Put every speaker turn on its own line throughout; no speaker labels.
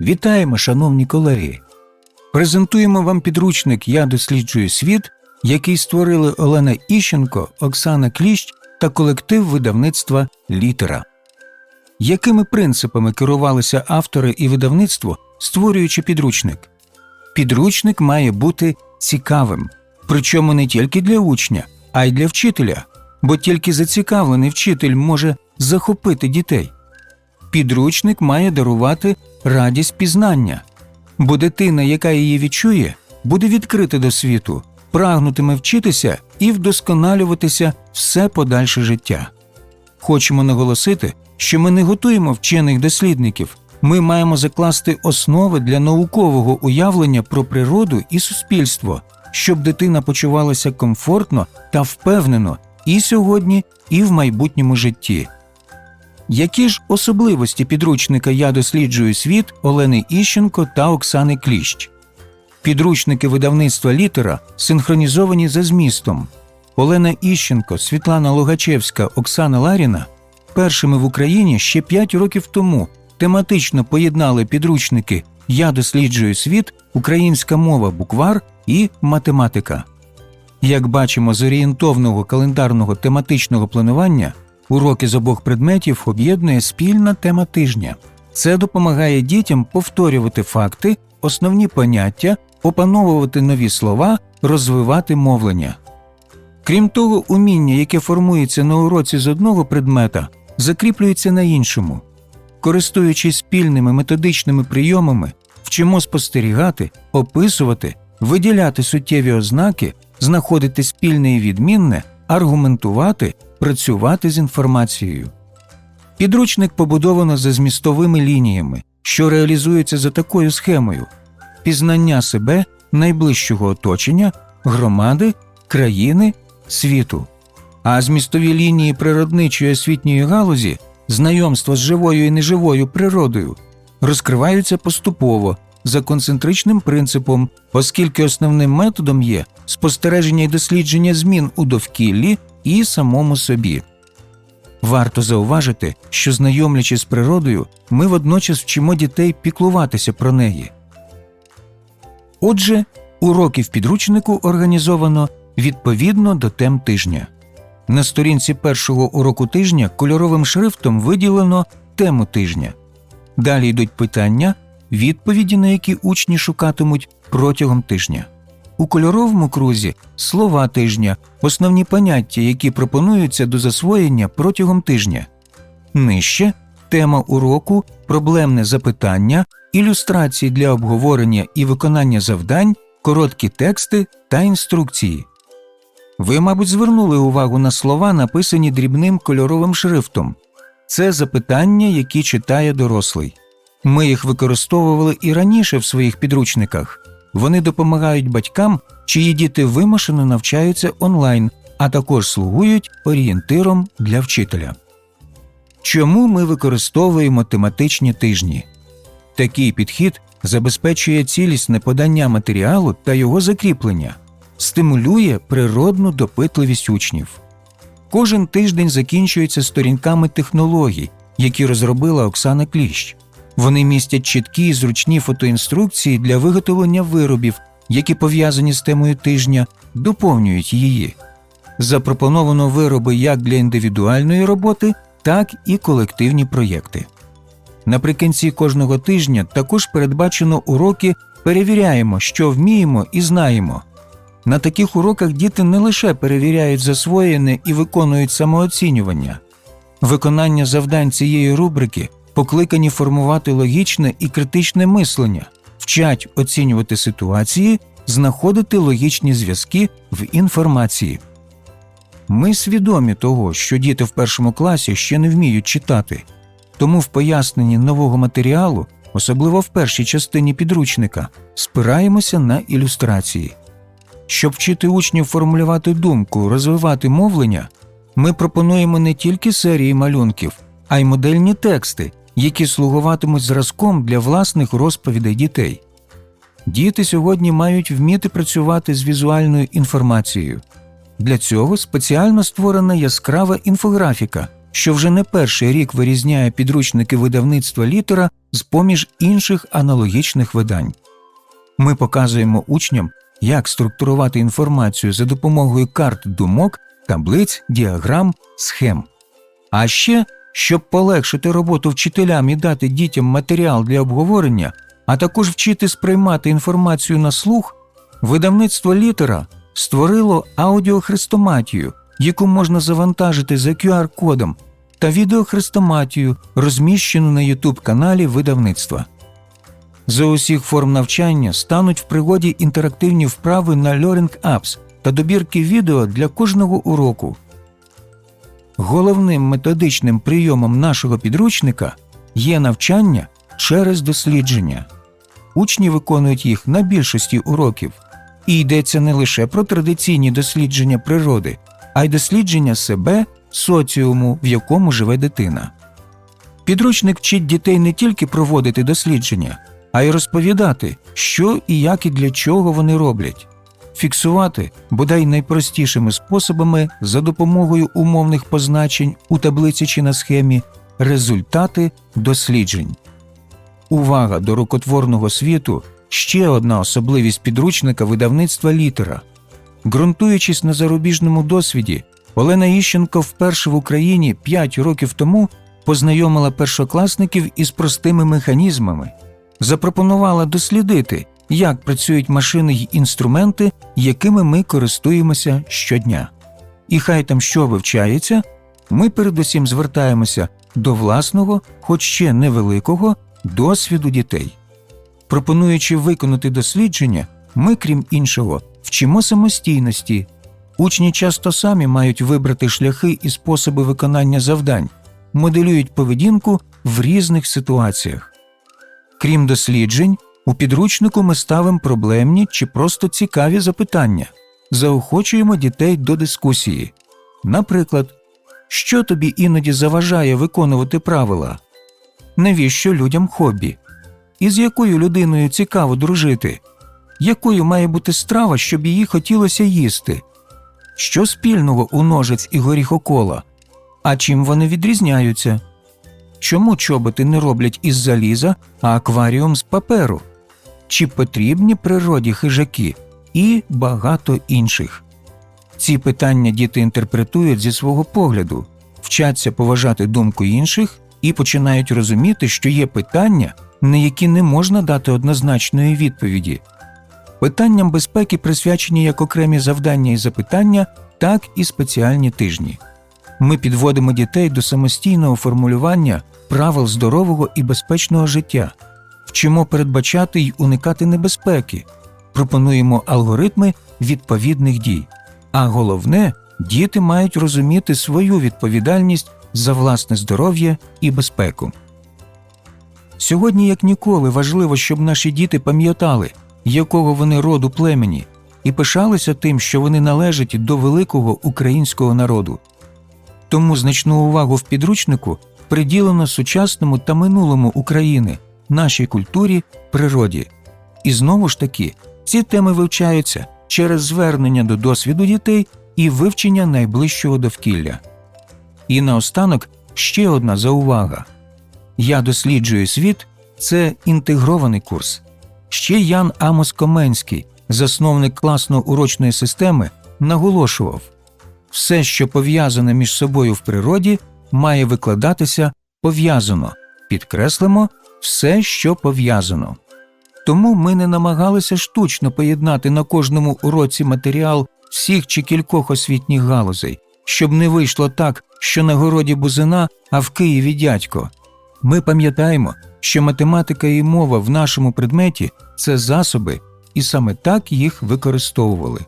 Вітаємо, шановні колеги! Презентуємо вам підручник Я досліджую світ, який створили Олена Іщенко, Оксана Кліщ та колектив видавництва Літера. Якими принципами керувалися автори і видавництво, створюючи підручник? Підручник має бути цікавим, причому не тільки для учня, а й для вчителя, бо тільки зацікавлений вчитель може захопити дітей. Підручник має дарувати радість пізнання, бо дитина, яка її відчує, буде відкрита до світу, прагнутиме вчитися і вдосконалюватися все подальше життя. Хочемо наголосити, що ми не готуємо вчених дослідників, ми маємо закласти основи для наукового уявлення про природу і суспільство, щоб дитина почувалася комфортно та впевнено і сьогодні, і в майбутньому житті. Які ж особливості підручника Я досліджую світ Олени Іщенко та Оксани Кліщ? Підручники видавництва літера синхронізовані за змістом. Олена Іщенко, Світлана Логачевська, Оксана Ларіна першими в Україні ще 5 років тому тематично поєднали підручники Я досліджую світ, українська мова, буквар і математика. Як бачимо з орієнтовного календарного тематичного планування, уроки з обох предметів об'єднує спільна тема тижня. Це допомагає дітям повторювати факти, основні поняття, опановувати нові слова, розвивати мовлення. Крім того, уміння, яке формується на уроці з одного предмета, закріплюється на іншому. Користуючись спільними методичними прийомами, вчимо спостерігати, описувати, виділяти суттєві ознаки, знаходити спільне і відмінне, аргументувати, працювати з інформацією. Підручник побудовано за змістовими лініями, що реалізуються за такою схемою: пізнання себе, найближчого оточення, громади, країни, світу. А змістові лінії природничої освітньої галузі, знайомство з живою і неживою природою, розкриваються поступово за концентричним принципом, оскільки основним методом є спостереження і дослідження змін у довкіллі і самому собі. Варто зауважити, що знайомлячись з природою, ми водночас вчимо дітей піклуватися про неї. Отже, уроки в підручнику організовано відповідно до тем тижня. На сторінці першого уроку тижня кольоровим шрифтом виділено тему тижня. Далі йдуть питання, відповіді на які учні шукатимуть протягом тижня. У кольоровому крузі слова тижня, основні поняття, які пропонуються до засвоєння протягом тижня. Нижче тема уроку, проблемне запитання, ілюстрації для обговорення і виконання завдань, короткі тексти та інструкції. Ви, мабуть, звернули увагу на слова, написані дрібним кольоровим шрифтом. Це запитання, які читає дорослий. Ми їх використовували і раніше в своїх підручниках. Вони допомагають батькам, чиї діти вимушено навчаються онлайн, а також слугують орієнтиром для вчителя. Чому ми використовуємо тематичні тижні? Такий підхід забезпечує цілісне подання матеріалу та його закріплення, стимулює природну допитливість учнів. Кожен тиждень закінчується сторінками технологій, які розробила Оксана Кліщ. Вони містять чіткі і зручні фотоінструкції для виготовлення виробів, які пов'язані з темою тижня, доповнюють її. Запропоновано вироби як для індивідуальної роботи, так і колективні проєкти. Наприкінці кожного тижня також передбачено уроки перевіряємо, що вміємо і знаємо. На таких уроках діти не лише перевіряють засвоєне і виконують самооцінювання. Виконання завдань цієї рубрики покликані формувати логічне і критичне мислення, вчать оцінювати ситуації, знаходити логічні зв'язки в інформації. Ми свідомі того, що діти в першому класі ще не вміють читати, тому в поясненні нового матеріалу, особливо в першій частині підручника, спираємося на ілюстрації. Щоб вчити учнів формулювати думку, розвивати мовлення, ми пропонуємо не тільки серії малюнків, а й модельні тексти, які слугуватимуть зразком для власних розповідей дітей. Діти сьогодні мають вміти працювати з візуальною інформацією. Для цього спеціально створена яскрава інфографіка, що вже не перший рік вирізняє підручники видавництва літера з поміж інших аналогічних видань. Ми показуємо учням, як структурувати інформацію за допомогою карт думок, таблиць, діаграм, схем. А ще, щоб полегшити роботу вчителям і дати дітям матеріал для обговорення, а також вчити сприймати інформацію на слух, видавництво літера створило аудіохрестоматію, яку можна завантажити за QR-кодом, та відеохрестоматію, розміщену на YouTube каналі видавництва. За усіх форм навчання стануть в пригоді інтерактивні вправи на Learning Apps та добірки відео для кожного уроку. Головним методичним прийомом нашого підручника є навчання через дослідження. Учні виконують їх на більшості уроків, і йдеться не лише про традиційні дослідження природи, а й дослідження себе, соціуму, в якому живе дитина. Підручник вчить дітей не тільки проводити дослідження, а й розповідати, що і як і для чого вони роблять, фіксувати бодай найпростішими способами за допомогою умовних позначень у таблиці чи на схемі результати досліджень. Увага до рукотворного світу ще одна особливість підручника видавництва літера. Ґрунтуючись на зарубіжному досвіді, Олена Іщенко вперше в Україні 5 років тому познайомила першокласників із простими механізмами, запропонувала дослідити, як працюють машини й інструменти, якими ми користуємося щодня. І хай там що вивчається, ми передусім звертаємося до власного, хоч ще невеликого, досвіду дітей. Пропонуючи виконати дослідження, ми, крім іншого, вчимо самостійності. Учні часто самі мають вибрати шляхи і способи виконання завдань, моделюють поведінку в різних ситуаціях. Крім досліджень, у підручнику ми ставимо проблемні чи просто цікаві запитання, заохочуємо дітей до дискусії. Наприклад, що тобі іноді заважає виконувати правила? Навіщо людям хобі? І з якою людиною цікаво дружити? Якою має бути страва, щоб її хотілося їсти? Що спільного у ножиць і горіхокола? А чим вони відрізняються? Чому чоботи не роблять із заліза, а акваріум з паперу? Чи потрібні природі хижаки? І багато інших. Ці питання діти інтерпретують зі свого погляду, вчаться поважати думку інших і починають розуміти, що є питання, на які не можна дати однозначної відповіді. Питанням безпеки присвячені як окремі завдання і запитання, так і спеціальні тижні. Ми підводимо дітей до самостійного формулювання правил здорового і безпечного життя, вчимо передбачати й уникати небезпеки, пропонуємо алгоритми відповідних дій. А головне, діти мають розуміти свою відповідальність за власне здоров'я і безпеку. Сьогодні, як ніколи, важливо, щоб наші діти пам'ятали, якого вони роду племені, і пишалися тим, що вони належать до великого українського народу. Тому значну увагу в підручнику приділено сучасному та минулому України, нашій культурі, природі. І знову ж таки, ці теми вивчаються через звернення до досвіду дітей і вивчення найближчого довкілля. І наостанок ще одна заувага Я досліджую світ це інтегрований курс. Ще Ян Амос Коменський, засновник класно-урочної системи, наголошував все, що пов'язане між собою в природі, має викладатися пов'язано, підкреслимо все, що пов'язано. Тому ми не намагалися штучно поєднати на кожному уроці матеріал всіх чи кількох освітніх галузей, щоб не вийшло так, що на городі бузина, а в Києві дядько. Ми пам'ятаємо, що математика і мова в нашому предметі це засоби, і саме так їх використовували.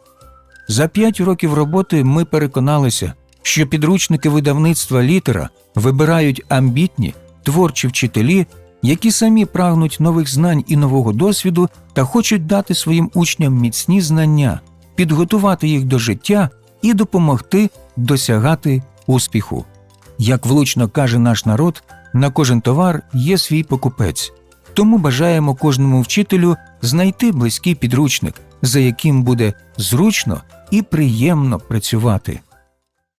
За п'ять років роботи ми переконалися, що підручники видавництва літера вибирають амбітні, творчі вчителі, які самі прагнуть нових знань і нового досвіду та хочуть дати своїм учням міцні знання, підготувати їх до життя і допомогти досягати успіху. Як влучно каже наш народ, на кожен товар є свій покупець. Тому бажаємо кожному вчителю знайти близький підручник, за яким буде зручно і приємно працювати.